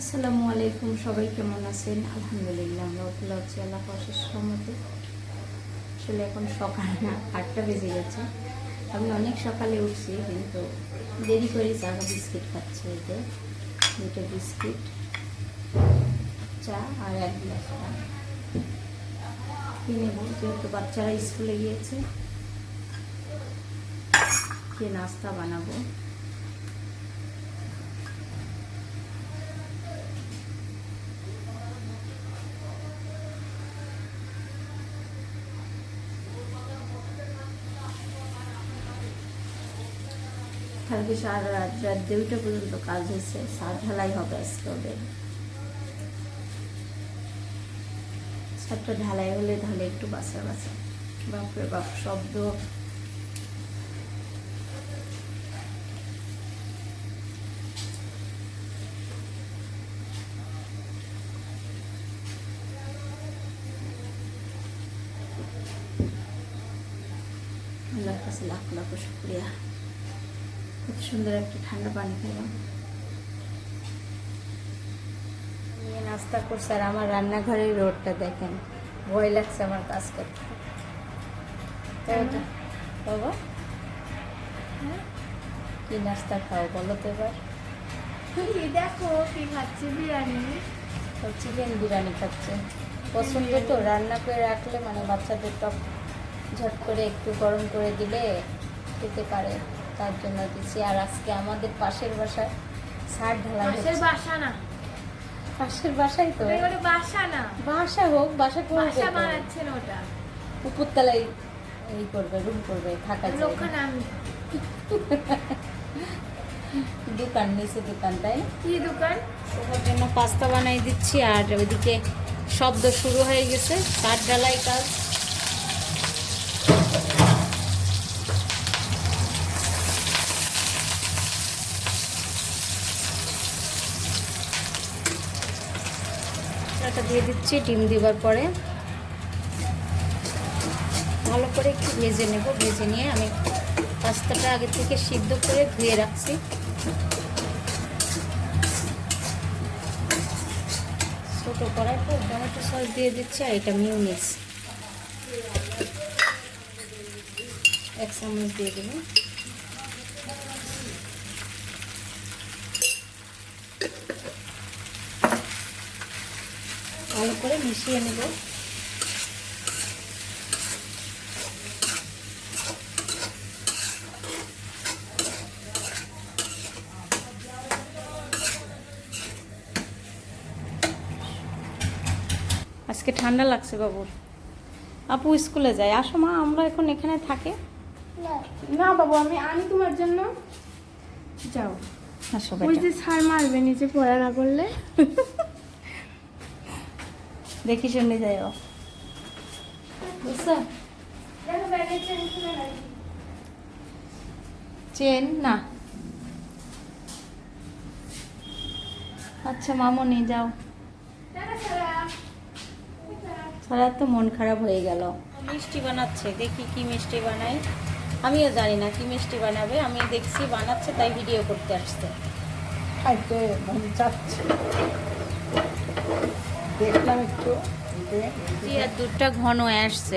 আসসালামু আলাইকুম, সবাই কেমন আছেন? আলহামদুলিল্লাহ, আমরা ভালো আছি, আল্লাহ অশেষ রহমতে। আসলে এখন সকাল না, আটটা বেজে গেছে। আমি অনেক সকালে উঠছি, কিন্তু দেরি করে চা বিস্কিট খাচ্ছি যে, দুটো বিস্কিট, চা আর এক গ্লাস চা। কিনে যেহেতু বাচ্চারা স্কুলে গিয়েছে, কি নাস্তা বানাবো? কালকে সারা রাত রাত দুইটা পর্যন্ত কাজ হয়েছে। সার ঢালাই হবে আজকে ওদের। সারটা ঢালাই হলে তাহলে একটু বাসা বাসা বাপরে বাপ, শব্দ। আল্লাহর কাছে লাখ লাখ শুক্রিয়া। খুব সুন্দর একটা ঠান্ডা পানি খেলাম নিয়ে নাস্তা করছে আর আমার রান্নাঘরের রোডটা দেখেন। ভয় লাগছে আমার কাজ করতে। বাবা? হ্যাঁ? কি নাস্তা খাও বলো তো এবার? দেখো কি খাচ্ছে বিরিয়ানি। চিকেন বিরিয়ানি খাচ্ছে। পছন্দ তো রান্না করে রাখলে মানে বাচ্চাদের টক ঝট করে একটু গরম করে দিলে খেতে পারে। তার জন্য দিচ্ছি আর আজকে আমাদের পাশের বাসায় সার ঢালা পাশের বাসা না। পাশের বাসায় তো। বাসা না। বাসা হোক বাসা করবে। বানাচ্ছেন ওটা। উপরতলায় এই করবে রুম করবে থাকা যায় লোকখান আমি দোকান নিচে দোকান তাই কি দোকান? সবার জন্য পাস্তা বানাই দিচ্ছি। আর ওইদিকে শব্দ শুরু হয়ে গেছে। কাঠ ঢালাই কাজ। এটা দিয়ে দিচ্ছি, ডিম দিবার পরে। ভালো করে একটু ভেজে নেব, ভেজে নিয়ে আমি পাস্তাটা আগে থেকে সিদ্ধ করে ধুয়ে রাখছি। ছোটো করার পর টমেটো সস দিয়ে দিচ্ছি আর এটা মিউনিস। এক চামচ দিয়ে দেবো ভালো করে মিশিয়ে নেব। আজকে ঠান্ডা লাগছে বাবুর। আপু স্কুলে যায়। আসো মা আমরা এখন এখানে থাকে। না। বাবু আমি আনি তোমার জন্য। যাও। আসো ওই যে ছাড় মারবে নিচে পড়া না করলে। দেখি শুনে যাও বুঝছ? চেন? না। আচ্ছা মামনি যাও। সারা তো মন খারাপ হয়ে গেল। মিষ্টি বানাচ্ছে দেখি কি মিষ্টি বানাই আমিও জানি না কি মিষ্টি বানাবে আমি দেখছি বানাচ্ছে তাই ভিডিও করতে আসছে। খাইতে মন চাচ্ছে দেখলাম একটু জি আর দুধটা ঘন আসছে।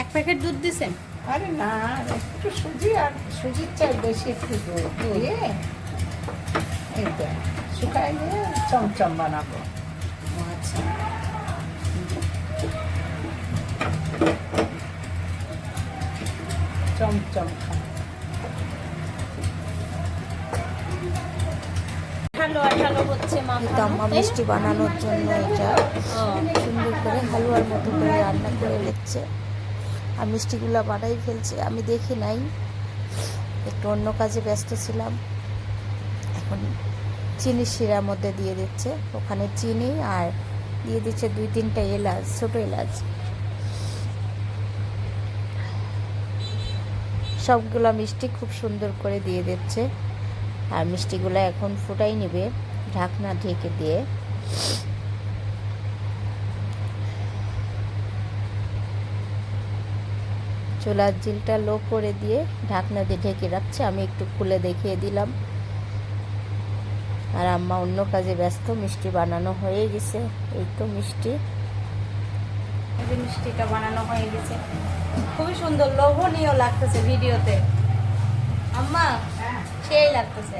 এক প্যাকেট দুধ দিছেন? আরে না একটু সুজি আর সুজির চাই বেশি একটু দুধ দিয়ে এই শুকাই দিয়ে চমচম বানাবো। আচ্ছা। চমচম খাব। আঠালো আঠালো হচ্ছে এটা মিষ্টি বানানোর জন্য এটা। সুন্দর করে হালুয়ার মতো করে রান্না করে নিচ্ছে। আর মিষ্টিগুলো বানাই ফেলছে। আমি দেখি নাই। একটু অন্য কাজে ব্যস্ত ছিলাম। এখন চিনি শিরার মধ্যে দিয়ে দিচ্ছে। ওখানে চিনি আর দিয়ে দিচ্ছে দুই তিনটা এলাচ ছোটো এলাচ। সবগুলো মিষ্টি খুব সুন্দর করে দিয়ে দিচ্ছে। আর মিষ্টিগুলো এখন ফুটাই নেবে ঢাকনা ঢেকে দিয়ে। চুলার জিলটা লো করে দিয়ে ঢাকনা দিয়ে ঢেকে রাখছে, আমি একটু খুলে দেখিয়ে দিলাম। আর আম্মা অন্য কাজে ব্যস্ত, মিষ্টি বানানো হয়ে গেছে। এই তো মিষ্টি। মিষ্টিটা বানানো হয়ে গেছে। খুবই সুন্দর, লোভনীয় লাগতেছে ভিডিওতে। আম্মা সেই লাগতেছে।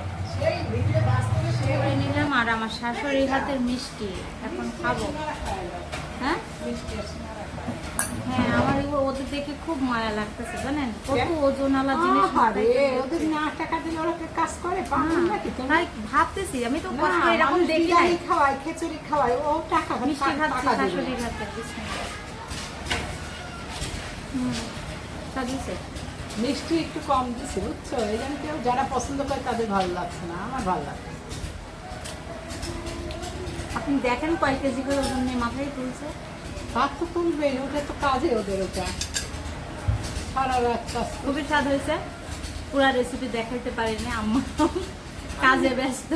করে নিলাম আর আমার শাশুড়ির হাতের মিষ্টি এখন খাব। হ্যাঁ? হ্যাঁ আমার ওদের দেখে খুব মায়া লাগতেছে জানেন? কত ওজনওয়ালা জিনিস ওদের না টাকা দিলে ওরা কাজ করে? তাই ভাবতেছি আমি তো না, কষ্ট এরকম দেখি নাই। বিরিয়ানি খিচুড়ি খাওয়ায় ও টাকা মিষ্টি খাচ্ছি। শাশুড়ির হাতে। হুম মিষ্টি একটু কম দিছে বুঝছ? এই জন্য কেউ যারা পছন্দ করে তাদের ভালো লাগছে না আমার ভালো লাগছে আপনি দেখেন কয় কেজি করে ওজন নিয়ে মাথায় তুলছে? তার তো তুলবে ওটা তো কাজে ওদের ওটা সারা রাত কাজ খুবই স্বাদ হয়েছে। পুরা রেসিপি দেখাইতে পারিনি আম্মা। কাজে ব্যস্ত।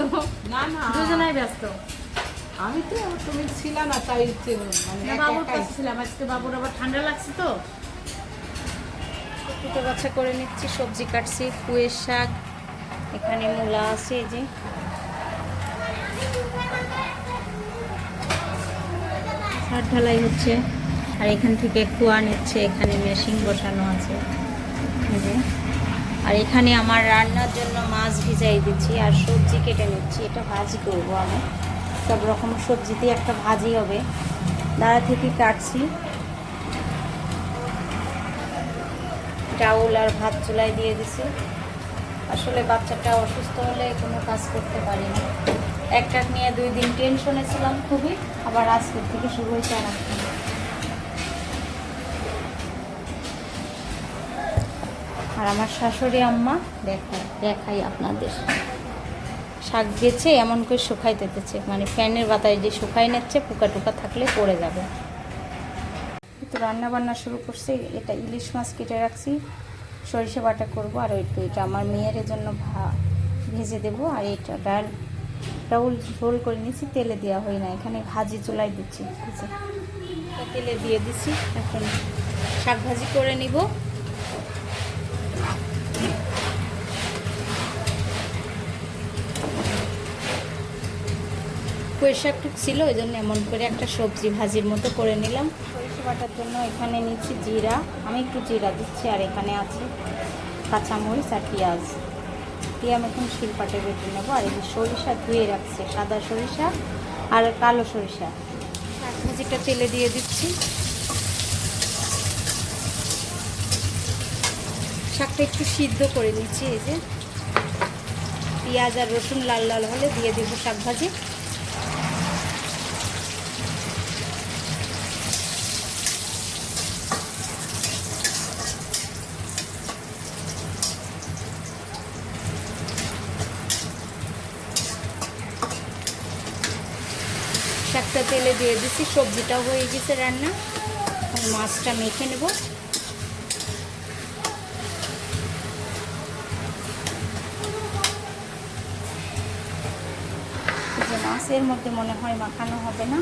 না না। দুজনাই ব্যস্ত। আমি তো তুমি ছিল না তাই মানে বাবুর কাছে ছিলাম আজকে বাবুর আবার ঠান্ডা লাগছে তো। দুটো বাচ্চা করে নিচ্ছি, সবজি কাটছি পুয়ের শাক, এখানে মূলা আছে, এই যে। ছাদ ঢালাই হচ্ছে, আর এখান থেকে কুয়া নিচ্ছে, এখানে মেশিন বসানো আছে যে। আর এখানে আমার রান্নার জন্য মাছ ভিজাই দিচ্ছি, আর সবজি কেটে নিচ্ছি, এটা ভাজি করব আমি। সব রকম সবজি দিয়ে একটা ভাজি হবে। দাঁড়া থেকে কাটছি। চাউল আর ভাত চুলাই দিয়ে দিছি। আসলে বাচ্চাটা অসুস্থ হলে কোনো কাজ করতে পারি না একটা নিয়ে দুই দিন টেনশনে ছিলাম খুবই, আবার আজকের থেকে শুরু হয়েছে আর আর আমার শাশুড়ি আম্মা দেখাই দেখাই আপনাদের। শাক গেছে এমন করে শুকাই দিতেছে মানে ফ্যানের বাতায় যে শুকাই নিচ্ছে পোকা টোকা থাকলে পড়ে যাবে। তো রান্না বান্না শুরু করছি, এটা ইলিশ মাছ কেটে রাখছি। সরিষা বাটা করব আর তো এটা আমার মেয়ের জন্য ভেজে দেবো। আর এটা ডাল, ডাউল ঝোল করে নিয়েছি, তেলে দেওয়া হয় না। এখানে ভাজি চুলাই দিচ্ছি তেলে দিয়ে দিচ্ছি এখন শাক ভাজি করে নিব। পুঁই শাকটুক ছিল, ওই জন্য এমন করে একটা সবজি ভাজির মতো করে নিলাম। বাটার জন্য এখানে নিচ্ছি জিরা। আমি একটু জিরা দিচ্ছি আর এখানে আছে কাঁচামরিচ আর পেঁয়াজ। দিয়ে আমি এখন শিলপাটে বেটে নেব। আর এই সরিষা ধুয়ে রাখছে, সাদা সরিষা আর কালো সরিষা। শাক তেলে দিয়ে দিচ্ছি। শাকটা একটু সিদ্ধ করে নিচ্ছি এই যে। পেঁয়াজ আর রসুন লাল লাল হলে দিয়ে দেবো শাক ভাজি শাকটা তেলে দিয়ে দিচ্ছি সবজিটাও হয়ে গেছে রান্না। মাছটা মেখে নেব। যে মাছের মধ্যে মনে হয় মাখানো হবে না,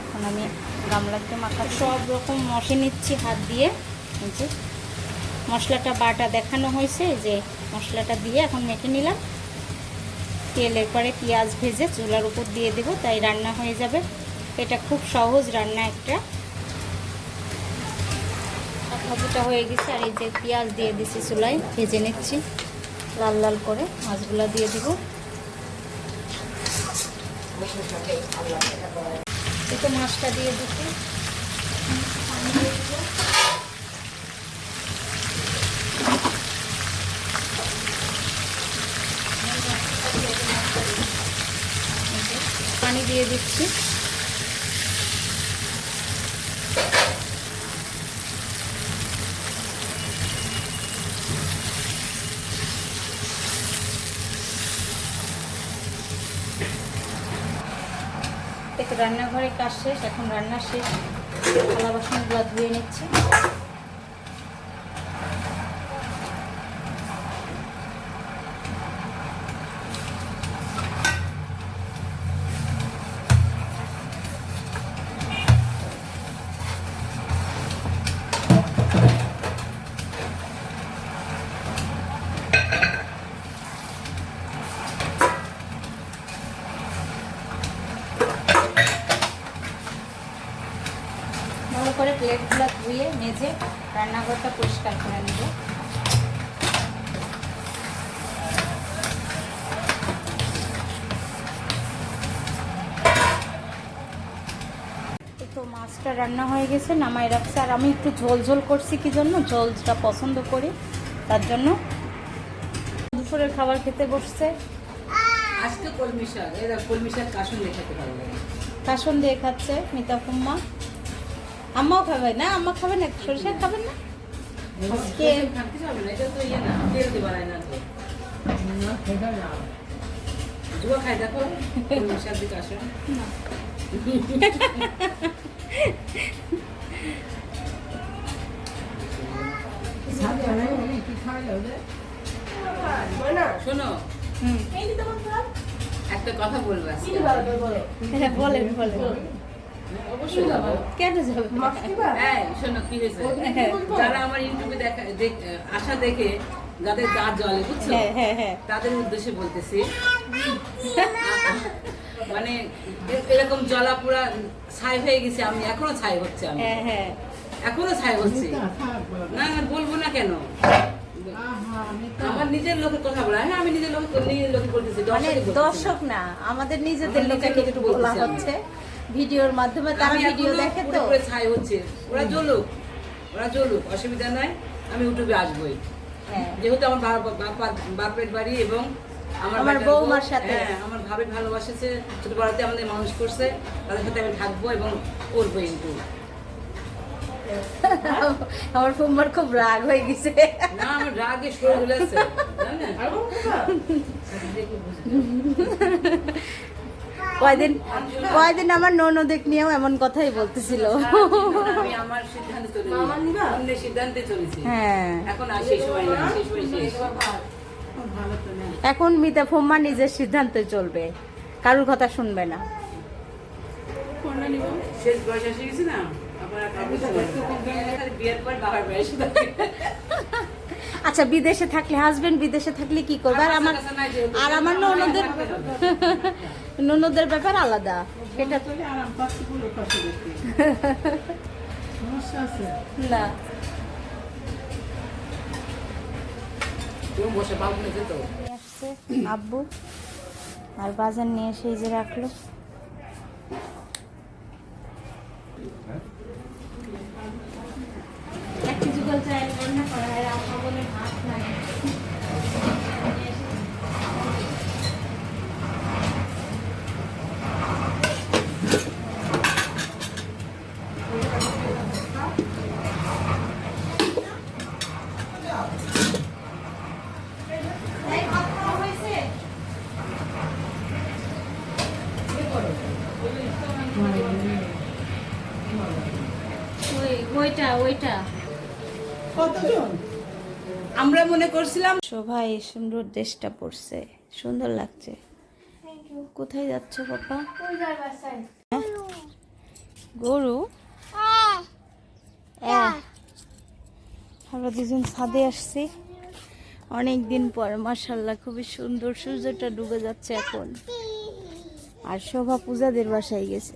এখন আমি গামলাতে মাখা সব রকম মশে নিচ্ছি হাত দিয়ে। যে মশলাটা বাটা দেখানো হয়েছে যে মশলাটা দিয়ে এখন মেখে নিলাম। তেলের পরে পেঁয়াজ ভেজে চুলার উপর দিয়ে দেবো, তাই রান্না হয়ে যাবে। এটা খুব সহজ রান্না একটা। ভাজিটা হয়ে গেছে আর এই যে পেঁয়াজ দিয়ে দিছি চুলায়, ভেজে নিচ্ছি। লাল লাল করে মাছগুলা দিয়ে দিব। একটু মাছটা দিয়ে দিচ্ছি। পানি দিয়ে দিচ্ছি দেখো রান্নাঘরে কাজ শেষ এখন রান্না শেষ। থালা বাসনগুলো ধুয়ে নিচ্ছি। ধুয়ে রান্নাঘরটা পরিষ্কার করে নেব। তো মাছটা রান্না হয়ে গেছে নামাই রাখছে। আর আমি একটু ঝোল ঝোল করছি কি জন্য? ঝোলটা পছন্দ করি তার জন্য। দুপুরের খাবার খেতে বসছে। আজকে কলমি শাক এরা কলমি শাক কাশুন দিয়ে খেতে ভালো লাগে। কাসন দিয়ে খাচ্ছে মিতা কুম্মা। আম্মাও খাবে না? আম্মা খাবে না? সরিষা খাবেন না? আজকে শোনো একটা কথা বলব বলেন বলেন। অবশ্যই যাব। কেন যাবে? হ্যাঁ, শোনো কি হয়েছে? যারা আমার ইউটিউবে দেখা আশা দেখে যাদের দাঁত জলে বুঝছ? হ্যাঁ হ্যাঁ হ্যাঁ। তাদের উদ্দেশ্যে বলতেছি মানে এরকম জলা পুরা ছাই হয়ে গেছে আমি এখনও ছাই হচ্ছে আমি। এখনও ছাই হচ্ছে। না না বলব না কেন? আমার নিজের লোকের কথা বলা হ্যাঁ আমি নিজের লোক নিজের লোকে বলতেছি মানে। দর্শক না আমাদের নিজেদের আমার লোকে নিজের একটু বলা হচ্ছে। ভিডিওর মাধ্যমে তারা ভিডিও দেখে তো? পুরোপুরি ছাই হচ্ছে। ওরা জ্বলুক ওরা জ্বলুক অসুবিধা নাই আমি ইউটিউবে আসবোই। হ্যাঁ। যেহেতু আমার বাপ- বাপ- বাপের বাড়ি এবং আমার বৌমার সাথে। হ্যাঁ, আমার ভাবে ভালোবাসেছে ছোটবেলাতে আমাদের মানুষ করছে তাদের সাথে আমি থাকব এবং করব কিন্তু। আমার ফুম্বার খুব রাগ হয়ে গেছে। না আমার রাগে সরে গেছে জানেন? কয়দিন কয়দিন আমার ননদেক নিয়েও এমন কথাই বলতেছিল। আমি আমার সিদ্ধান্তে চলে অন্যের সিদ্ধান্তে চলেছি হ্যাঁ। এখন মিতা ফুম্মা নিজের সিদ্ধান্তে চলবে। কারোর কথা শুনবে না। শেষ বয়স এসে গেছে না? আবার বিয়ের পর বাবার বয়স। আচ্ছা বিদেশে থাকলে হাজবেন্ড বিদেশে থাকলে কি করবে? আর আমার আর আমার ননদের ননদের ব্যাপার আলাদা। এটা তো না। তুমি না আসছে আব্বু। আর বাজার নিয়ে এসে যে রাখল। এক রান্না করা হয় আম্মা বলে ভাত নাই এই ভাত খাওয়া হয়েছে ওই ওইটা ওইটা। আমরা মনে করছিলাম শোভা এই সুন্দর ড্রেসটা পরছে সুন্দর লাগছে। কোথায় যাচ্ছ পাপা? গরু? আহ, আমরা দুজন ছাদে আসছি। অনেক দিন পর মার্শাল্লাহ খুবই সুন্দর। সূর্যটা ডুবে যাচ্ছে এখন। আর শোভা পূজাদের বাসায় গেছে।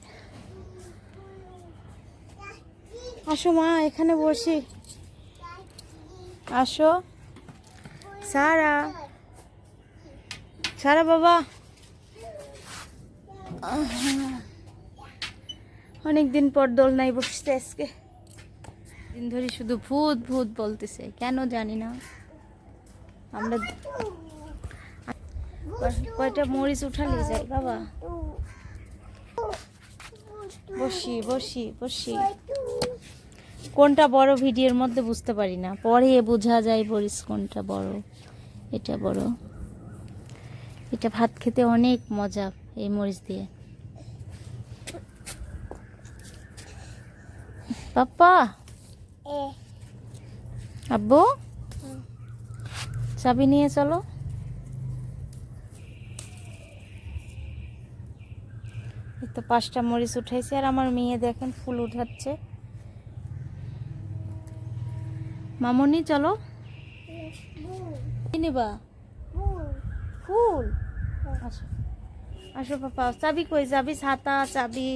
আসো মা, এখানে বসি। আসো। সারা। সারা বাবা। অনেক দিন পর দোলনায় বসতে আজকে। দিন ধরে শুধু ভূত ভূত বলতেছে, কেন জানি না। আমরা কয়- কয়টা মরিচ উঠালে যাই, বাবা? বসি বসি বসি। কোনটা বড় ভিডিওর মধ্যে বুঝতে পারি না। পরে বোঝা যায় বরিস কোনটা বড়। এটা বড়। এটা ভাত খেতে অনেক মজা এই মরিচ দিয়ে। পাপ্পা? আব্বু? চাবি নিয়ে চলো। এই তো পাঁচটা মরিচ উঠাইছে আর আমার মেয়ে দেখেন ফুল উঠাচ্ছে। মামনি চলো। কি নেবা? ফুল। আসো। আসো পাপা চাবি কই? যাবি ছাতা চাবি।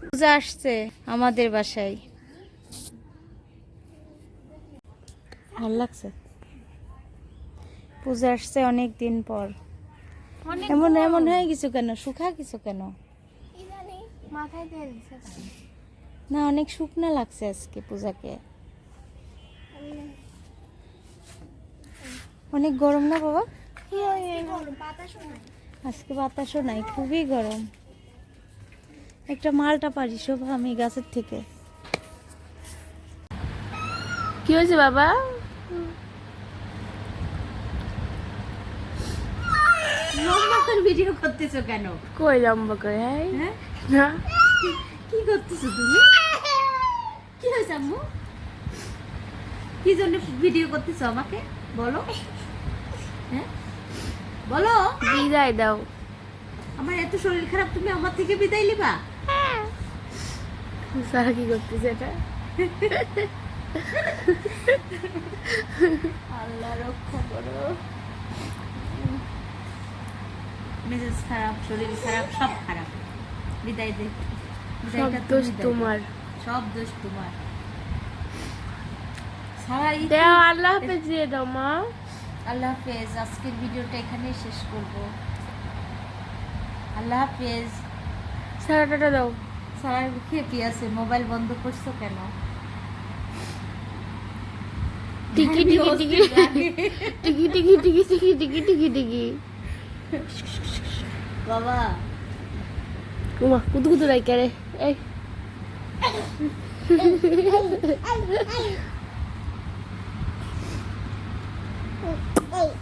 পূজা আসছে আমাদের বাসায়। ভালো লাগছে? পূজা আসছে অনেক দিন পর। এমন এমন হয়ে কিছু কেন? শুকা কিছু কেন? মাথায় তেল না অনেক শুকনা লাগছে আজকে পূজাকে। অনেক গরম না বাবা? আজকে বাতাসও নাই খুবই গরম। একটা মালটা পারি শোভা আমি গাছের থেকে। কি হয়েছে বাবা? ভিডিও করতেছো কেন? কই লম্বা করে হ্যাঁ? হ্যাঁ? না। কি করতেছো তুমি? হয়েছে আম্মু কি জন্য ভিডিও করতেছো আমাকে? বলো। হ্যাঁ? বলো। বিদায় দাও। আমার এত শরীর খারাপ তুমি আমার থেকে বিদায় নিবা? সারা কি করতেছে এটা? আল্লাহ রক্ষা করো মেজাজ খারাপ শরীর খারাপ সব খারাপ। বিদায় দে। সব দোষ তোমার। সব দোষ তোমার। দেও আল্লাহ হাফেজ দিয়ে দাও মা। আল্লাহ হাফেজ আজকের ভিডিওটা এখানেই শেষ করব। আল্লাহ হাফেজ। সারাটা দাও। সারা খেপি আছে? মোবাইল বন্ধ করছ কেন? টিকি টিকি টিকি। টিকি টিকি টিকি টিকি টিকি টিকি টিকি। বাবা। উমা কুতু কুতু রাইকা রে। eight.